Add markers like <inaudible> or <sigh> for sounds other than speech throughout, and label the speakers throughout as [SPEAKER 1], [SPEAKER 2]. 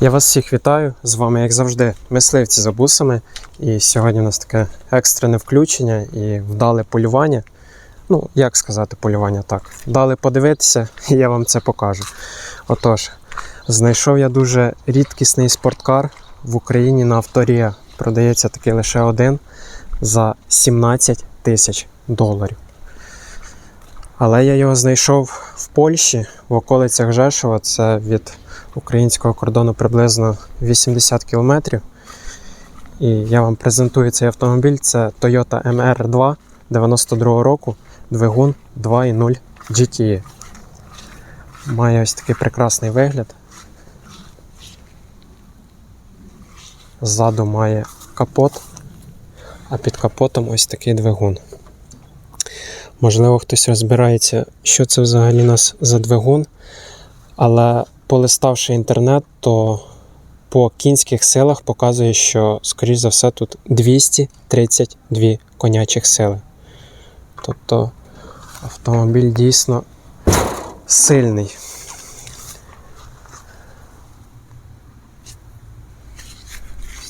[SPEAKER 1] Я вас всіх вітаю. З вами, як завжди, мисливці за бусами. І сьогодні у нас таке екстрене включення і вдале полювання. Ну, як сказати, полювання так. Дали подивитися, і <laughs> я вам це покажу. Отож, знайшов я дуже рідкісний спорткар в Україні на авторія. Продається такий лише один за 17 тисяч доларів. Але я його знайшов в Польщі, в околицях Жешова. Це від українського кордону приблизно 80 кілометрів. І я вам презентую цей автомобіль. Це Toyota MR2 92 року, двигун 2.0 GTE. Має ось такий прекрасний вигляд. Ззаду має капот, а під капотом ось такий двигун. Можливо, хтось розбирається, що це взагалі нас за двигун, але полиставши інтернет, то по кінських силах показує, що, скоріш за все, тут 232 конячих сили. Тобто автомобіль дійсно сильний.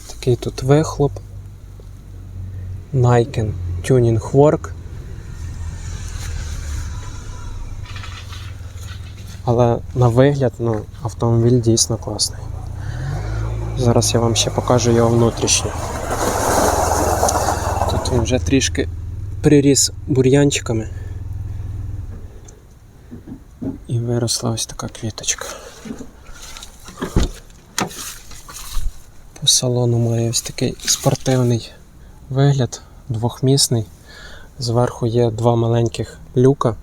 [SPEAKER 1] Такий тут вихлоп. Niken Tuning Work. Але на вигляд ну, автомобіль дійсно класний. Зараз я вам ще покажу його внутрішнє. Тут він вже трішки приріс бур'янчиками. І виросла ось така квіточка. По салону має ось такий спортивний вигляд, двохмісний. Зверху є два маленьких люка.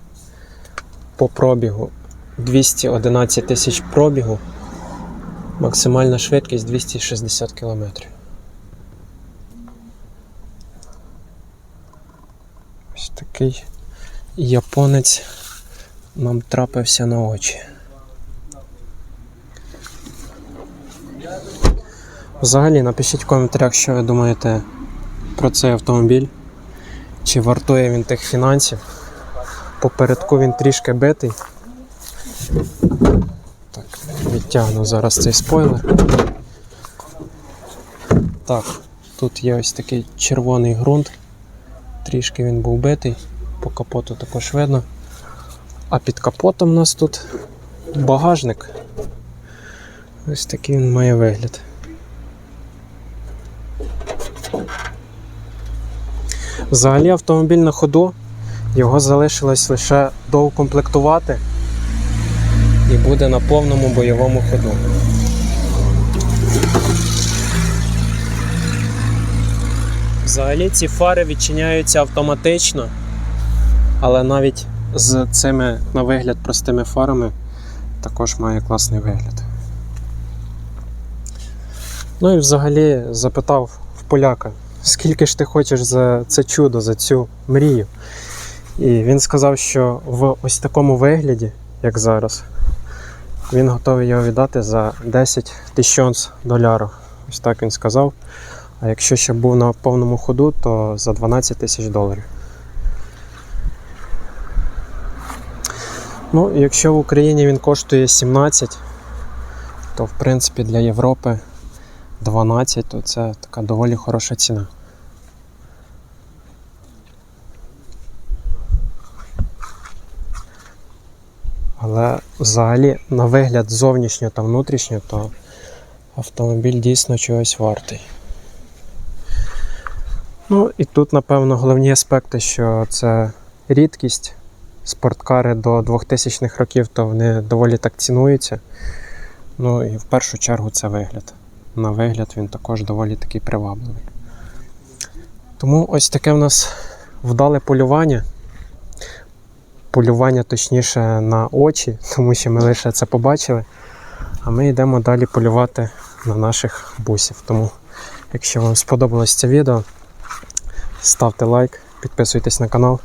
[SPEAKER 1] По пробігу 211 тисяч пробігу, максимальна швидкість 260 км. Ось такий японець нам трапився на очі. Взагалі напишіть в коментарях, що ви думаєте про цей автомобіль. Чи вартує він тих фінансів? Попередку він трішки битий. Так, відтягну зараз цей спойлер. Так, тут є ось такий червоний ґрунт. Трішки він був битий, по капоту також видно. А під капотом у нас тут багажник. Ось такий він має вигляд. Взагалі автомобіль на ходу, його залишилось лише доукомплектувати і буде на повному бойовому ходу. Взагалі ці фари відчиняються автоматично, але навіть з цими на вигляд простими фарами також має класний вигляд. Ну і взагалі запитав в поляка, скільки ж ти хочеш за це чудо, за цю мрію. І він сказав, що в ось такому вигляді, як зараз, він готовий його віддати за 10 тисяч доларів. Ось так він сказав. А якщо ще був на повному ходу, то за 12 тисяч доларів. Ну, якщо в Україні він коштує 17, то в принципі для Європи 12, то це така доволі хороша ціна. Але взагалі на вигляд зовнішньо та внутрішньо, то автомобіль дійсно чогось вартий. Ну і тут, напевно, головні аспекти, що це рідкість. Спорткари до 2000-х років, то вони доволі так цінуються. Ну і в першу чергу це вигляд. На вигляд він також доволі такий привабливий. Тому ось таке в нас вдале полювання полювання точніше на очі, <laughs> тому що ми лише це побачили. А ми йдемо далі полювати на наших бусів. Тому, якщо вам сподобалось це відео, ставте лайк, підписуйтесь на канал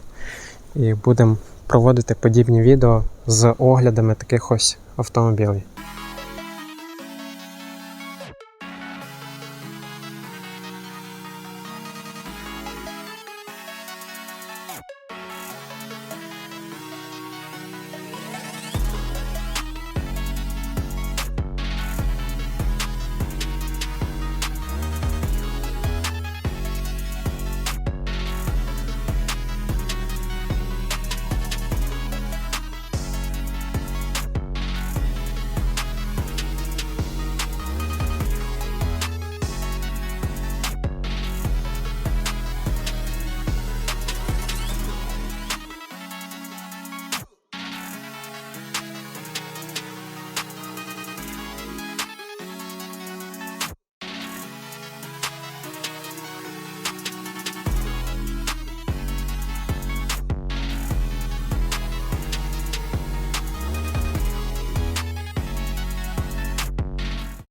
[SPEAKER 1] і будемо проводити подібні відео з оглядами таких ось автомобілів.